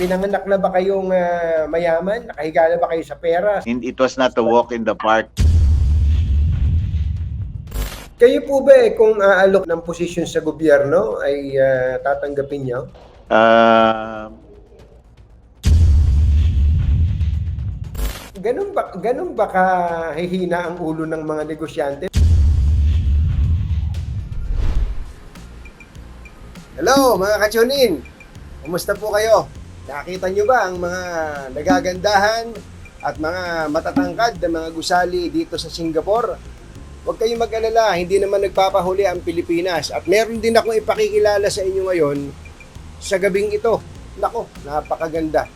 Pinanganak na ba kayong ah, mayaman? Nakahiga na ba kayo sa pera? And it was not a walk in the park. Kayo po ba eh, kung aalok ng posisyon sa gobyerno ay ah, tatanggapin niyo? Uh, Ganun ba, ganun ba kahihina ang ulo ng mga negosyante? Hello mga kachunin! Kumusta po kayo? Nakita nyo ba ang mga nagagandahan at mga matatangkad na mga gusali dito sa Singapore? Huwag kayong mag-alala, hindi naman nagpapahuli ang Pilipinas. At meron din akong ipakikilala sa inyo ngayon sa gabing ito. Nako, napakaganda.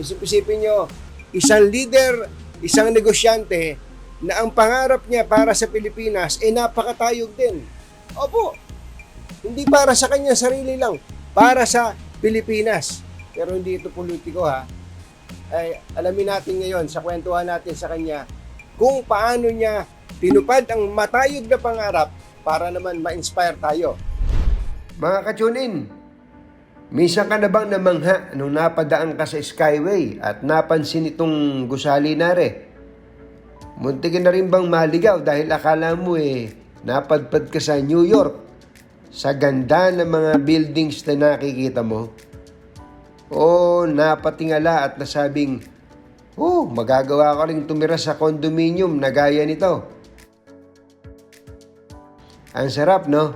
Isip-isipin nyo, isang leader, isang negosyante na ang pangarap niya para sa Pilipinas ay napakatayog din. Opo, hindi para sa kanya sarili lang, para sa Pilipinas. Pero hindi ito politiko ha. Ay, alamin natin ngayon sa kwentuhan natin sa kanya kung paano niya tinupad ang matayog na pangarap para naman ma-inspire tayo. Mga kachunin, minsan ka na bang namangha nung napadaan ka sa Skyway at napansin itong gusali nare? Muntik na rin bang maligaw dahil akala mo eh napadpad ka sa New York sa ganda ng mga buildings na nakikita mo? O napatingala at nasabing, Oh, magagawa ka rin tumira sa condominium na gaya nito. Ang sarap, no?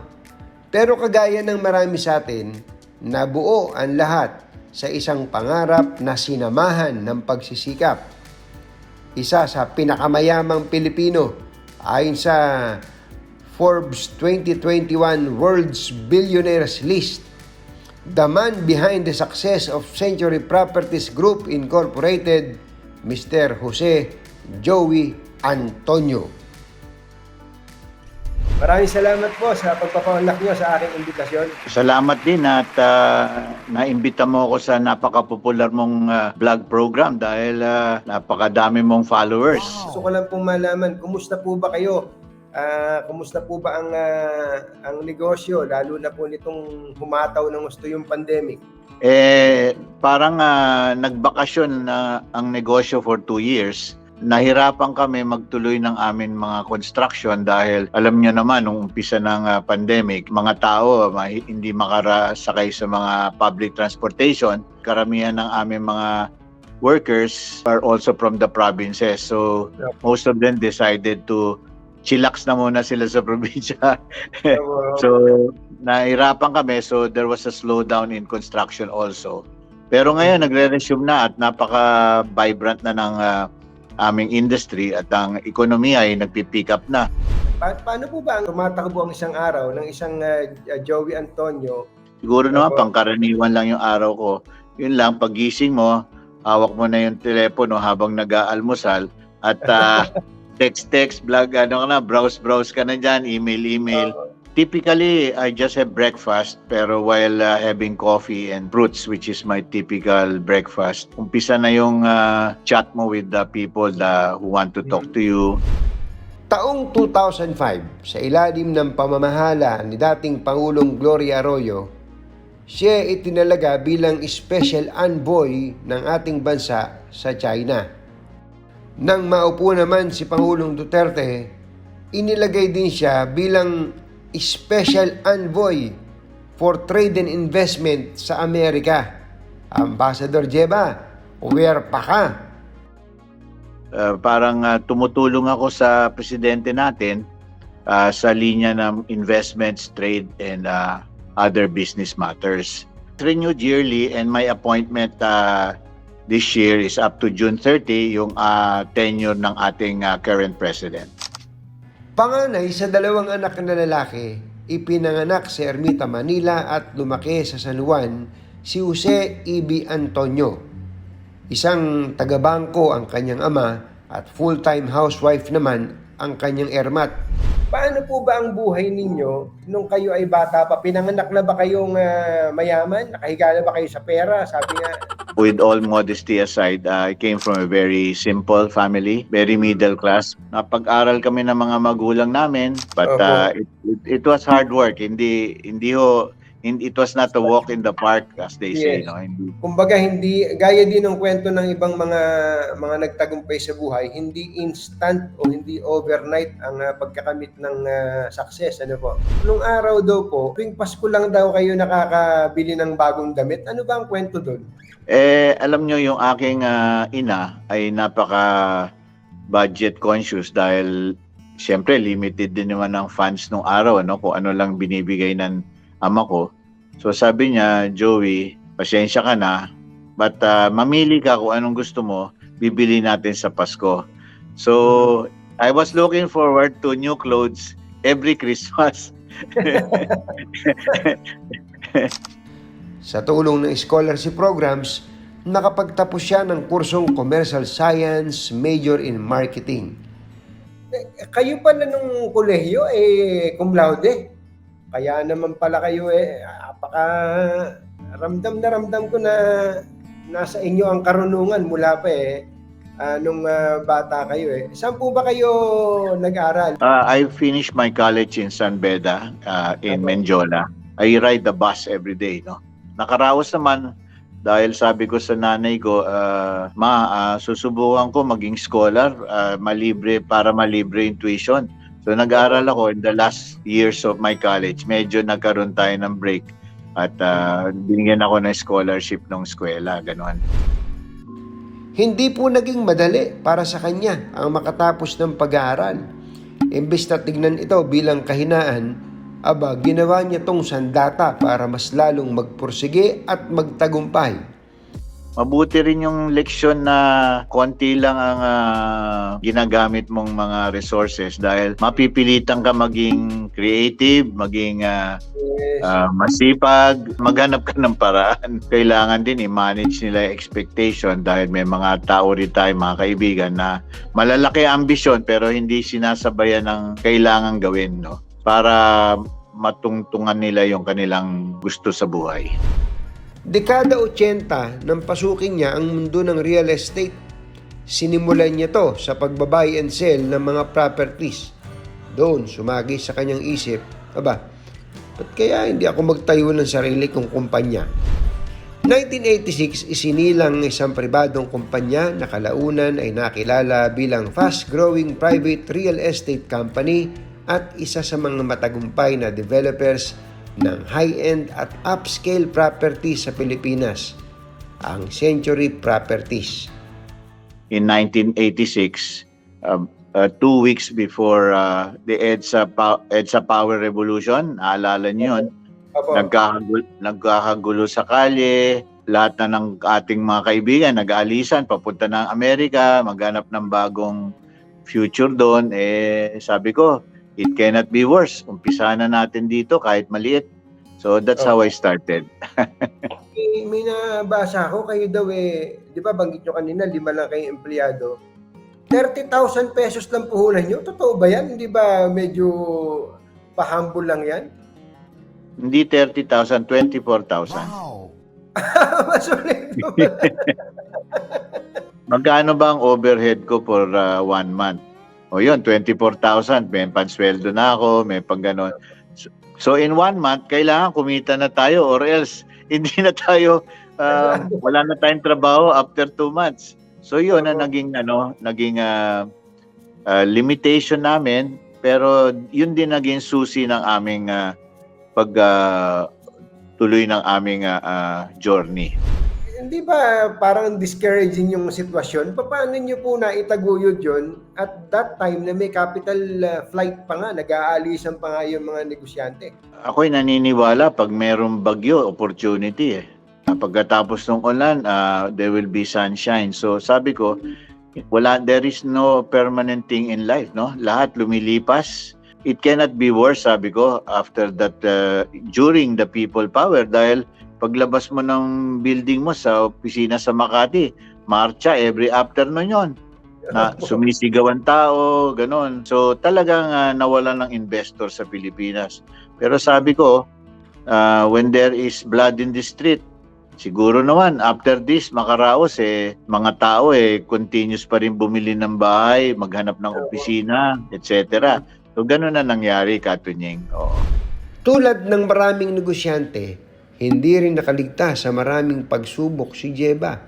Pero kagaya ng marami sa atin, nabuo ang lahat sa isang pangarap na sinamahan ng pagsisikap. Isa sa pinakamayamang Pilipino ayon sa Forbes 2021 World's Billionaires List. The man behind the success of Century Properties Group Incorporated, Mr. Jose Joey Antonio. Maraming salamat po sa pagpapaunlak nyo sa aking imbitasyon. salamat din at uh, naimbita mo ako sa napaka-popular mong uh, vlog program dahil uh, napakadami mong followers. Gusto ko lang pong malaman, kumusta po ba kayo? Ah, kumusta po ba ang ah, ang negosyo lalo na po nitong humataw ng gusto yung pandemic? Eh, parang uh, nagbakasyon na ang negosyo for two years. Nahirapan kami magtuloy ng amin mga construction dahil alam nyo naman, nung umpisa ng uh, pandemic, mga tao ma- hindi makarasakay sa mga public transportation. Karamihan ng aming mga workers are also from the provinces. So, most of them decided to chillax na muna sila sa probinsya. So, So, nahirapan kami. So, there was a slowdown in construction also. Pero ngayon, nagre-resume na at napaka-vibrant na ng ah, aming industry at ang ekonomiya ay nagpi-pick up na. pa- paano po ba ang tumatakbo ang isang araw ng isang ah, Joey Antonio? Siguro naman, Opo. pangkaraniwan lang yung araw ko. Yun lang, pagising mo, hawak mo na yung telepono habang nag-aalmusal at ah, text-text, vlog, ano ka na, browse-browse ka na dyan, email-email. Oo. Typically, I just have breakfast pero while uh, having coffee and fruits which is my typical breakfast, umpisa na yung uh, chat mo with the people that who want to talk to you. Taong 2005, sa ilalim ng pamamahala ni dating Pangulong Gloria Arroyo, siya itinalaga bilang special envoy ng ating bansa sa China. Nang maupo naman si Pangulong Duterte, inilagay din siya bilang special envoy for trade and investment sa Amerika. Ambassador Jeba, aware pa ka? Uh, parang uh, tumutulong ako sa presidente natin uh, sa linya ng investments, trade, and uh, other business matters. Renewed yearly and my appointment uh, this year is up to June 30, yung uh, tenure ng ating uh, current president. Panganay sa dalawang anak na lalaki, ipinanganak sa Ermita, Manila at lumaki sa San Juan si Jose Ibi Antonio. Isang tagabangko ang kanyang ama at full-time housewife naman ang kanyang ermat. Paano po ba ang buhay ninyo nung kayo ay bata pa? Pinanganak na ba kayong ah, mayaman? Nakahiga na ba kayo sa pera? Sabi nga, With all modesty aside, uh, I came from a very simple family, very middle class. Napag-aral kami ng mga magulang namin, but uh, it, it, it was hard work. Hindi hindi ho hin- it was not a walk in the park as they say, Yes. no? Hindi. Kumbaga hindi gaya din ng kwento ng ibang mga mga nagtagumpay sa buhay, hindi instant o hindi overnight ang ah, pagkakamit ng ah, success, ano po. Nung araw daw po, tuwing Pasko lang daw kayo nakakabili ng bagong damit. Ano ba ang kwento doon? Eh, alam nyo, yung aking ah, ina ay napaka budget conscious dahil siyempre limited din naman ang funds nung araw, no? Kung ano lang binibigay ng ama ko. So sabi niya, Joey, pasensya ka na, but ah, mamili ka kung anong gusto mo, bibili natin sa Pasko. So, I was looking forward to new clothes every Christmas. Sa tulong ng scholarship programs, nakapagtapos siya ng kursong Commercial Science major in Marketing. kayo pala nung kolehiyo, eh, cum laude. Kaya naman pala kayo, eh, apaka ramdam na ramdam ko na nasa inyo ang karunungan mula pa eh, ah, nung ah, bata kayo eh. Saan po ba kayo nag-aral? Uh, I finished my college in San Beda uh, in Okay. Menjola. I ride the bus every day, no. Nakaraos naman dahil sabi ko sa nanay ko, uh, ma, uh, susubukan ko maging scholar, uh, malibre para malibre yung tuition. So nag-aaral ako in the last years of my college. Medyo nagkaroon tayo ng break at uh, binigyan ako ng scholarship ng eskwela, gano'n. Hindi po naging madali para sa kanya ang makatapos ng pag-aaral. Imbes na tignan ito bilang kahinaan, aba ginawa niya tong sandata para mas lalong magpursige at magtagumpay. Mabuti rin yung leksyon na konti lang ang ah, ginagamit mong mga resources dahil mapipilitan ka maging creative, maging ah, ah, masipag, maghanap ka ng paraan. Kailangan din i-manage nila yung expectation dahil may mga tao rin tayo, mga kaibigan na malalaki ang ambisyon pero hindi sinasabayan ng kailangan gawin no para matungtungan nila yung kanilang gusto sa buhay. Dekada 80 nang pasukin niya ang mundo ng real estate. Sinimulan niya to sa pagbabuy and sell ng mga properties. Doon sumagi sa kanyang isip, aba, ba't kaya hindi ako magtayo ng sarili kong kumpanya? 1986, isinilang ng isang pribadong kumpanya na kalaunan ay nakilala bilang fast-growing private real estate company at isa sa mga matagumpay na developers ng high-end at upscale property sa Pilipinas, ang Century Properties. in 1986, uh, uh, two weeks before uh, the EDSA, pa- EDSA Power Revolution, naalala niyo yun, nagkakagulo, nagkakagulo sa kalye, lahat na ng ating mga kaibigan nag-aalisan, papunta ng Amerika, maghanap ng bagong future doon, eh sabi ko, it cannot be worse. Umpisa na natin dito kahit maliit. So that's how I started. May, may nabasa ako, kayo daw eh, di ba banggit nyo kanina, lima lang kayong empleyado. 30,000 pesos lang puhunan nyo? Totoo ba yan? Hindi ba medyo pahambol lang yan? Hindi 30,000, 24,000. Mas ulit po pala. Magkano ba ang overhead ko for uh, one month? O yun, 24,000. May pansweldo na ako, may pang ganon. So, in one month, kailangan kumita na tayo or else hindi na tayo, uh, wala na tayong trabaho after two months. So yun na naging, ano, naging uh, uh, limitation namin. Pero yun din naging susi ng aming uh, pag uh, tuloy ng aming uh, uh, journey. Hindi ba parang discouraging yung sitwasyon? Pa- Paano nyo po na itaguyod yun at that time na may capital uh, flight pa nga, nag-aalisan pa nga yung mga negosyante? Ako'y naniniwala pag merong bagyo, opportunity eh. Pagkatapos ng ulan, ah, there will be sunshine. So sabi ko, wala there is no permanent thing in life, no? Lahat lumilipas. It cannot be worse, sabi ko, after that uh, during the people power dahil paglabas mo ng building mo sa opisina sa Makati, marcha every afternoon 'yon na sumisigaw ang tao, ganon. So talagang uh, nawalan ng investor sa Pilipinas. Pero sabi ko, uh, when there is blood in the street, siguro naman after this makaraos eh mga tao eh continuous pa rin bumili ng bahay, maghanap ng opisina, etc. So ganun na nangyari Katunying. Oo. Tulad ng maraming negosyante, hindi rin nakaligtas sa maraming pagsubok si Jeba.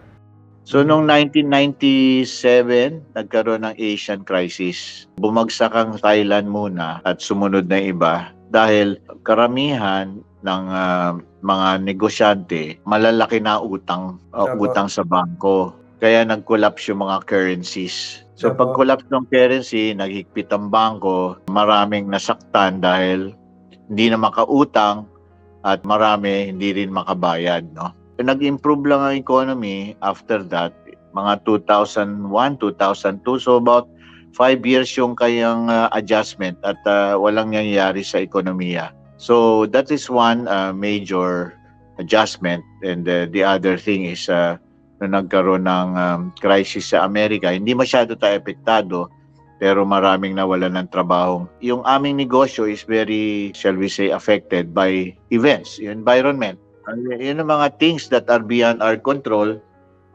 So noong 1997, nagkaroon ng Asian crisis. Bumagsak ang Thailand muna at sumunod na iba dahil karamihan ng ah, mga negosyante malalaki na utang Tama. utang sa bangko. Kaya nag-collapse yung mga currencies. So pag collapse ng currency, naghigpit ang bangko, maraming nasaktan dahil hindi na makautang at marami hindi rin makabayad, no? nag-improve lang ang economy after that, mga 2001, 2002. So about five years yung kayang uh, adjustment at uh, walang nangyayari sa ekonomiya. So that is one uh, major adjustment. And uh, the other thing is uh, na nagkaroon ng um, crisis sa Amerika, hindi masyado tayo apektado pero maraming nawalan ng trabaho. Yung aming negosyo is very, shall we say, affected by events, yung environment. Yun ang mga things that are beyond our control.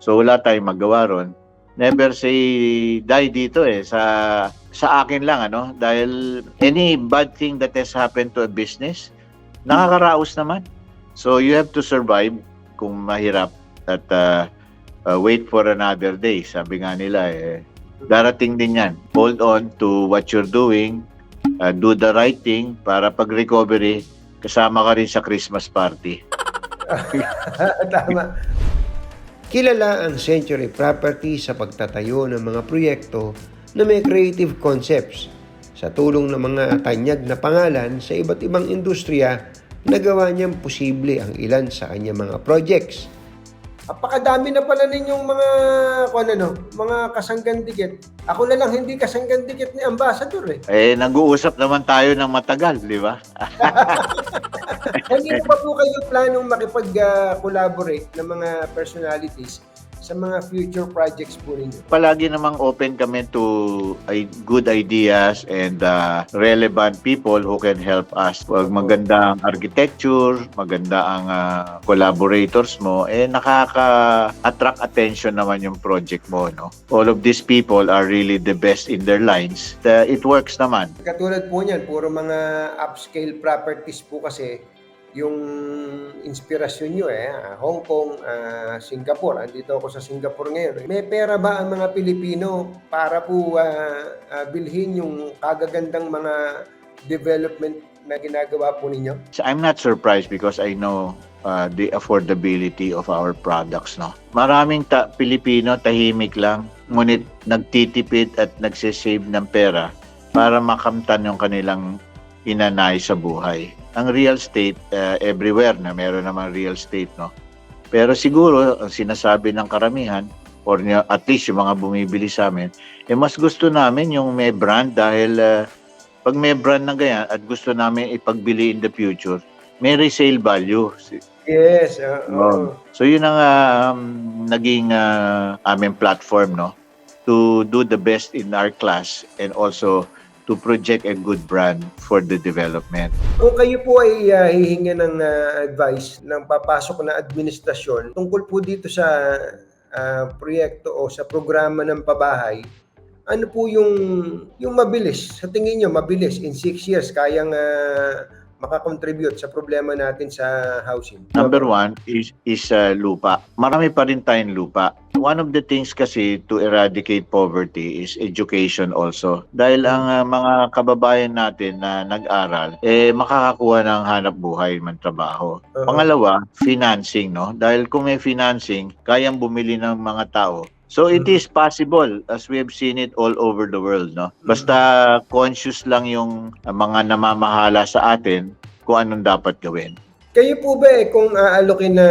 So wala tayong magawa ron. Never say die dito eh sa sa akin lang ano dahil any bad thing that has happened to a business nakakaraos naman. So you have to survive kung mahirap at uh, uh, wait for another day. Sabi nga nila eh darating din yan. Hold on to what you're doing. uh, do the right thing para pag recovery kasama ka rin sa Christmas party. Tama. Kilala ang Century Property sa pagtatayo ng mga proyekto na may creative concepts sa tulong ng mga tanyag na pangalan sa iba't ibang industriya nagawa niyang posible ang ilan sa kanyang mga projects. Apakadami na pala ninyong mga kung ano, mga kasanggan-dikit. Ako na lang hindi kasanggan-dikit ni Ambassador eh. Eh, nag-uusap naman tayo ng matagal, di ba? Hindi pa po kayo planong makipag-collaborate ng mga personalities sa mga future projects po ninyo? Palagi namang open kami to good ideas and uh, relevant people who can help us. Pag maganda ang architecture, maganda ang uh, collaborators mo, eh nakaka-attract attention naman yung project mo. No? All of these people are really the best in their lines. Uh, it works naman. Katulad po niyan, puro mga upscale properties po kasi yung inspirasyon nyo eh. ah, Hong Kong, ah, Singapore. Andito ako sa Singapore ngayon. May pera ba ang mga Pilipino para po ah, ah, bilhin yung kagagandang mga development na ginagawa po ninyo? I'm not surprised because I know uh, the affordability of our products. No, maraming ta- Pilipino tahimik lang, ngunit nagtitipid at nagsisave ng pera para makamtan yung kanilang inanay sa buhay. Ang real estate uh, everywhere na meron namang real estate, no. Pero siguro ang sinasabi ng karamihan or at least yung mga bumibili sa amin, eh mas gusto namin yung may brand dahil uh, pag may brand na ganyan at gusto namin ipagbili in the future, may resale value. Yes. oo. Oo. So yun ang um, naging uh, aming platform no to do the best in our class and also to project a good brand for the development. Kung kayo po ay uh, hihinga ng ah, advice ng papasok na administrasyon tungkol po dito sa ah, proyekto o sa programa ng pabahay, ano po yung yung mabilis? Sa tingin nyo, mabilis in six years kayang ah, makakontribute sa problema natin sa housing? Number one is, is uh, lupa. Marami pa rin tayong lupa. One of the things kasi to eradicate poverty is education also. Dahil ang uh, mga kababayan natin na nag-aral, eh makakakuha ng hanap buhay man trabaho. Oo. Pangalawa, financing, no? Dahil kung may financing, kayang bumili ng mga tao. So it is possible as we have seen it all over the world, no? Basta conscious lang yung uh, mga namamahala sa atin kung anong dapat gawin. Kayo po ba eh, kung aalokin na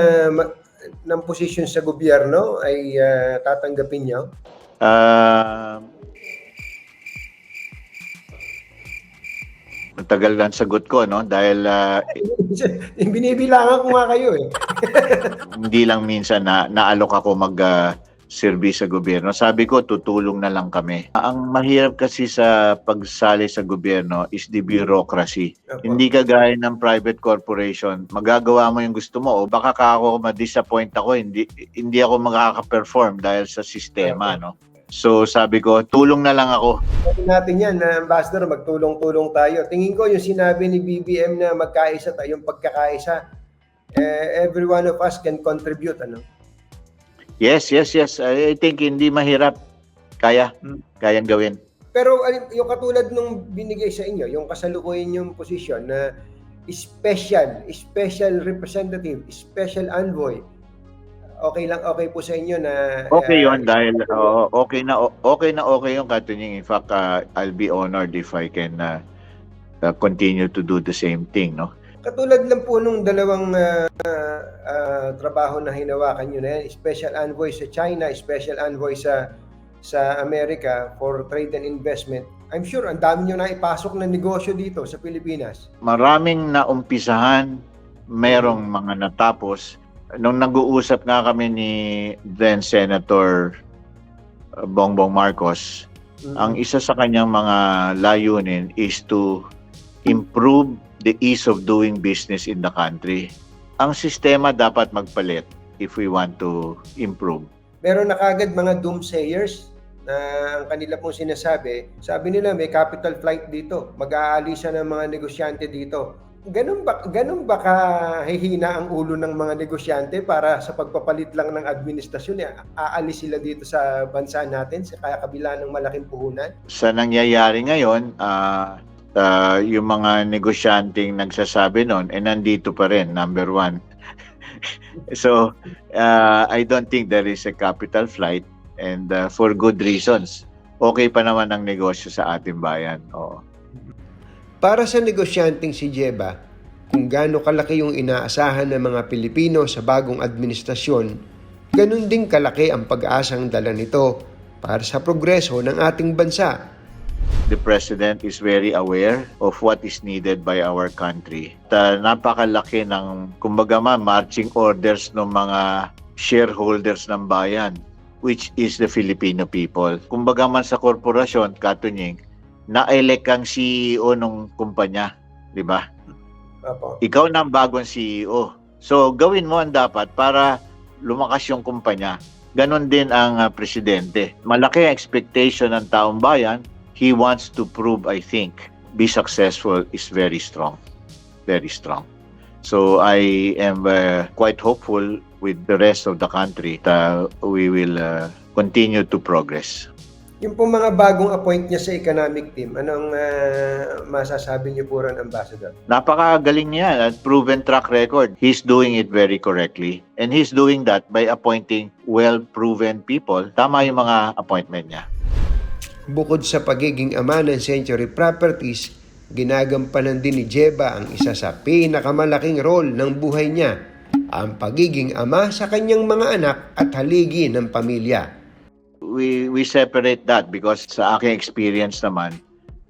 ng posisyon sa gobyerno ay ah, tatanggapin nyo? Ah, matagal lang sagot ko, no? Dahil ah, Binibilangan ko nga kayo eh. hindi lang minsan na naalok ako mag ah, serbi sa gobyerno. Sabi ko, tutulong na lang kami. Ang mahirap kasi sa pagsali sa gobyerno is the bureaucracy. Hindi kagaya ng private corporation, magagawa mo yung gusto mo o baka ka ako ma-disappoint ako, hindi hindi ako makaka-perform dahil sa sistema, no. So sabi ko, tulong na lang ako. Sabi natin yan na ambassador, magtulong-tulong tayo. Tingin ko yung sinabi ni BBM na magkaisa tayo, yung pagkakaisa, eh, every one of us can contribute. Ano? Yes, yes, yes. I think hindi mahirap. Kaya, Hmm. kayang gawin. Pero yung katulad nung binigay sa inyo, yung kasalukuyan yung posisyon na special, special representative, special envoy, okay lang, okay po sa inyo na... Okay uh, yon dahil oo, okay na okay na okay yung katunying. In fact, uh, I'll be honored if I can uh, uh, continue to do the same thing, no? Katulad lang po nung dalawang ah, ah, trabaho na hinawakan nyo na yan, special envoy sa China, special envoy sa sa Amerika for trade and investment. I'm sure ang dami nyo na ipasok na negosyo dito sa Pilipinas. Maraming naumpisahan, merong mga natapos. Nung nag-uusap nga kami ni then Senator uh, Bongbong Marcos, Mm. ang isa sa kanyang mga layunin is to improve the ease of doing business in the country. Ang sistema dapat magpalit if we want to improve. Meron na kagad mga doomsayers na ang kanila pong sinasabi, sabi nila may capital flight dito, mag-aalisa ng mga negosyante dito. Ganun ba, ganun ba kahihina ang ulo ng mga negosyante para sa pagpapalit lang ng administrasyon, eh, aalis sila dito sa bansa natin sa kaya kabila ng malaking puhunan? Sa nangyayari ngayon, ah, ah, yung mga negosyanteng nagsasabi noon, eh nandito pa rin, number one. so, ah, I don't think there is a capital flight and ah, for good reasons. Okay pa naman ang negosyo sa ating bayan. Oo. Para sa negosyanteng si Jeba, kung gaano kalaki yung inaasahan ng mga Pilipino sa bagong administrasyon, ganun din kalaki ang pag-asang dala nito para sa progreso ng ating bansa. The president is very aware of what is needed by our country. Ta napakalaki ng kumbaga ma marching orders ng mga shareholders ng bayan which is the Filipino people. Kumbaga man sa korporasyon, katunying, na-elect kang CEO ng kumpanya, di ba? Apo. Ikaw na ang bagong CEO. So, gawin mo ang dapat para lumakas yung kumpanya. Ganon din ang ah, presidente. Malaki ang expectation ng taong bayan. He wants to prove, I think, be successful is very strong. Very strong. So, I am uh, quite hopeful with the rest of the country that we will uh, continue to progress. Yung po mga bagong appoint niya sa economic team, anong ah, masasabi niyo po ron, Ambassador? Napakagaling niya at proven track record. He's doing it very correctly. And he's doing that by appointing well-proven people. Tama yung mga appointment niya. Bukod sa pagiging ama ng Century Properties, ginagampanan din ni Jeba ang isa sa pinakamalaking role ng buhay niya, ang pagiging ama sa kanyang mga anak at haligi ng pamilya. We, we separate that because sa aking experience naman,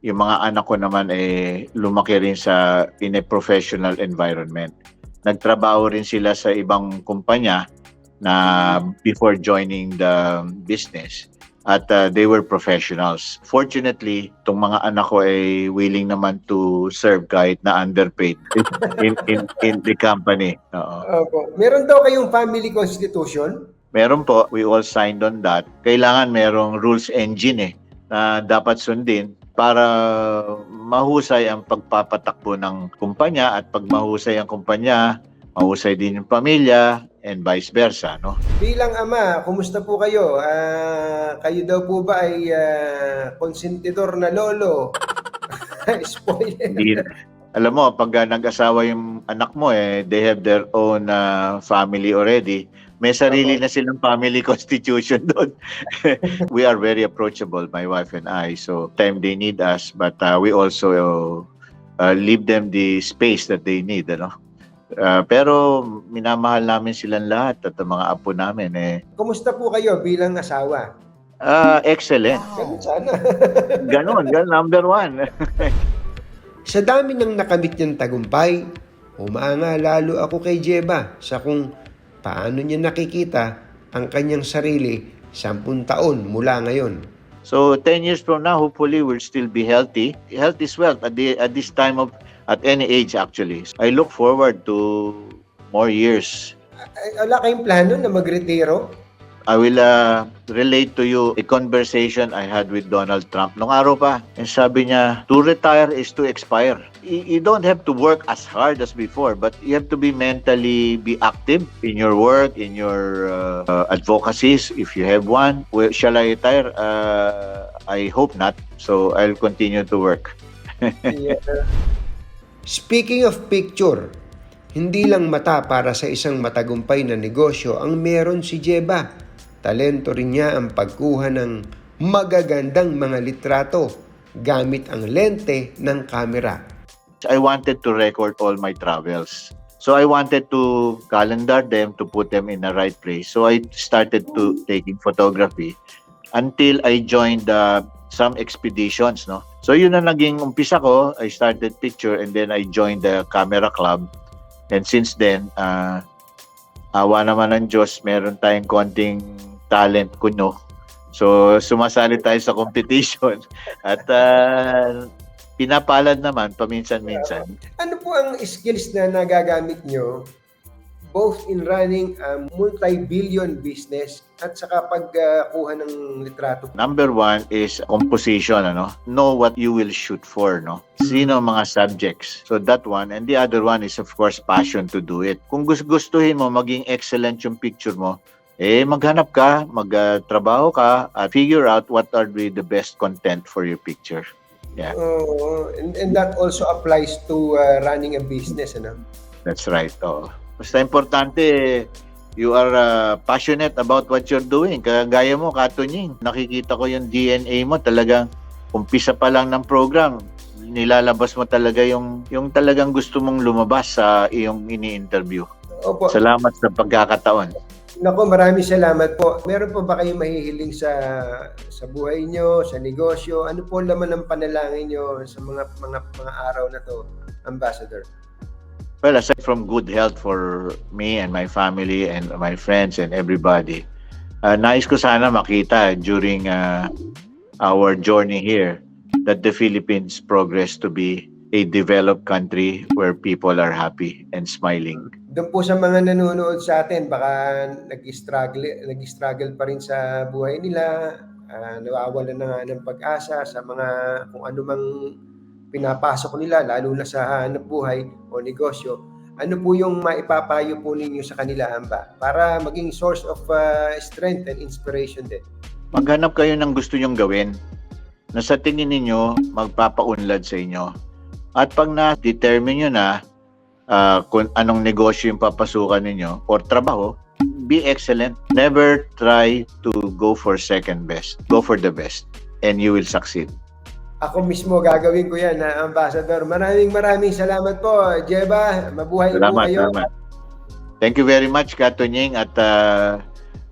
yung mga anak ko naman eh lumaki rin sa in a professional environment. Nagtrabaho rin sila sa ibang kumpanya na before joining the business at uh, they were professionals. Fortunately, itong mga anak ko ay willing naman to serve kahit na underpaid in in in the company. Oo. Opo. Meron daw kayong family constitution? Meron po, we all signed on that. Kailangan merong rules engine eh na dapat sundin para mahusay ang pagpapatakbo ng kumpanya at pag mahusay ang kumpanya, mahusay din yung pamilya and vice versa, no? Bilang ama, kumusta po kayo? Ah, kayo daw po ba ay ah, konsentidor na lolo? Spoiler. Hindi, alam mo, pag uh, nag-asawa yung anak mo, eh, they have their own uh, family already. May sarili na silang family constitution doon. we are very approachable, my wife and I. So, time they need us, but uh, we also uh, leave them the space that they need, ano? Uh, pero minamahal namin silang lahat at ang mga apo namin eh Kumusta po kayo bilang asawa? ah, excellent. Ganun sana. Ganon, ganon, number one. Sa dami ng nakamit niyang tagumpay, umanga lalo ako kay Jeba sa kung paano niya nakikita ang kanyang sarili sampun taon mula ngayon. So 10 years from now, hopefully we'll still be healthy. Health is wealth at the at this time of at any age actually. I look forward to more years. Wala kayong plano na magretiro? I will uh, relate to you a conversation I had with Donald Trump nung araw pa. And sabi niya, to retire is to expire. You don't have to work as hard as before, but you have to be mentally be active in your work, in your uh, uh, advocacies, if you have one. Well, shall I retire? Uh, I hope not. So I'll continue to work. Yeah. Speaking of picture, hindi lang mata para sa isang matagumpay na negosyo ang meron si Jeba. Talento rin niya ang pagkuha ng magagandang mga litrato gamit ang lente ng kamera. I wanted to record all my travels. So I wanted to calendar them to put them in the right place. So I started to taking photography until I joined uh, some expeditions, no. So yun na naging umpisa ko. I started picture and then I joined the camera club. And since then, uh, awa naman ng Diyos, meron tayong konting talent kuno. So sumasali tayo sa competition at uh, pinapalad naman paminsan-minsan. Ano po ang skills na nagagamit nyo both in running a multi-billion business at saka pagkuha ng litrato? Number one is composition, ano? Know what you will shoot for, no? Sino mga subjects. So that one. And the other one is of course passion to do it. Kung gustuhin mo maging excellent yung picture mo, eh maghanap ka, magtrabaho ka, at figure out what are the, the best content for your picture. Yeah. Oo. and, and that also applies to uh, running a business, ano? That's right. Oo. Basta importante, you are uh, passionate about what you're doing. Kagaya mo, Katunying, nakikita ko yung DNA mo talagang umpisa pa lang ng program, nilalabas mo talaga yung yung talagang gusto mong lumabas sa iyong ini-interview. Opo. Salamat sa pagkakataon. Nako, maraming salamat po. Meron po ba kayong mahihiling sa sa buhay nyo, sa negosyo? Ano po laman ng panalangin nyo sa mga mga mga araw na to, Ambassador? Well, aside from good health for me and my family and my friends and everybody, uh, nais ko sana makita during uh, our journey here that the Philippines progress to be a developed country where people are happy and smiling. Doon po sa mga nanonood sa atin, baka nag-struggle, nag-struggle pa rin sa buhay nila, ah, nawawalan na nga ng pag-asa sa mga kung ano mang pinapasok nila, lalo na sa hanap buhay o negosyo. Ano po yung maipapayo po ninyo sa kanila, Amba? Para maging source of ah, strength and inspiration din. Maghanap kayo ng gusto nyong gawin na sa tingin ninyo magpapaunlad sa inyo. At pag na-determine nyo na ah, kung anong negosyo yung papasukan ninyo or trabaho, be excellent. Never try to go for second best. Go for the best and you will succeed. Ako mismo gagawin ko yan, na Ambassador. Maraming maraming salamat po, Jeba. Mabuhay po Salamat, kayo. salamat. Thank you very much, Katunying, at uh,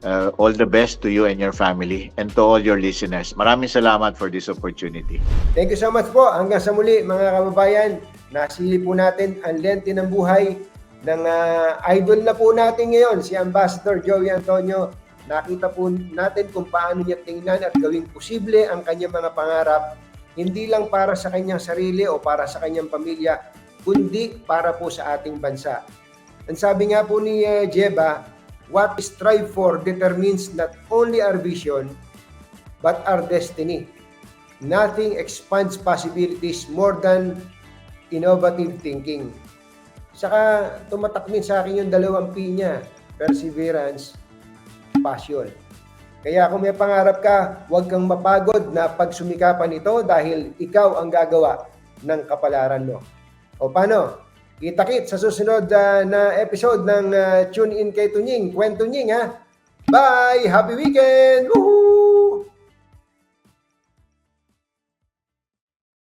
uh, all the best to you and your family and to all your listeners. Maraming salamat for this opportunity. Thank you so much po. Hanggang sa muli mga kababayan, nasili po natin ang lente ng buhay ng ah, idol na po natin ngayon, si Ambassador Joey Antonio. Nakita po natin kung paano niya tingnan at gawing posible ang kanyang mga pangarap, hindi lang para sa kanyang sarili o para sa kanyang pamilya, kundi para po sa ating bansa. Ang sabi nga po ni ah, Jeba, what we strive for determines not only our vision, but our destiny. Nothing expands possibilities more than innovative thinking. Saka tumatak din sa akin yung dalawang P niya, perseverance, passion. Kaya kung may pangarap ka, huwag kang mapagod na pagsumikapan ito dahil ikaw ang gagawa ng kapalaran mo. O paano? Kita-kit sa susunod ah, na episode ng ah, Tune In kay Tunying, Kwento Nying ha. Bye! Happy weekend! Woohoo!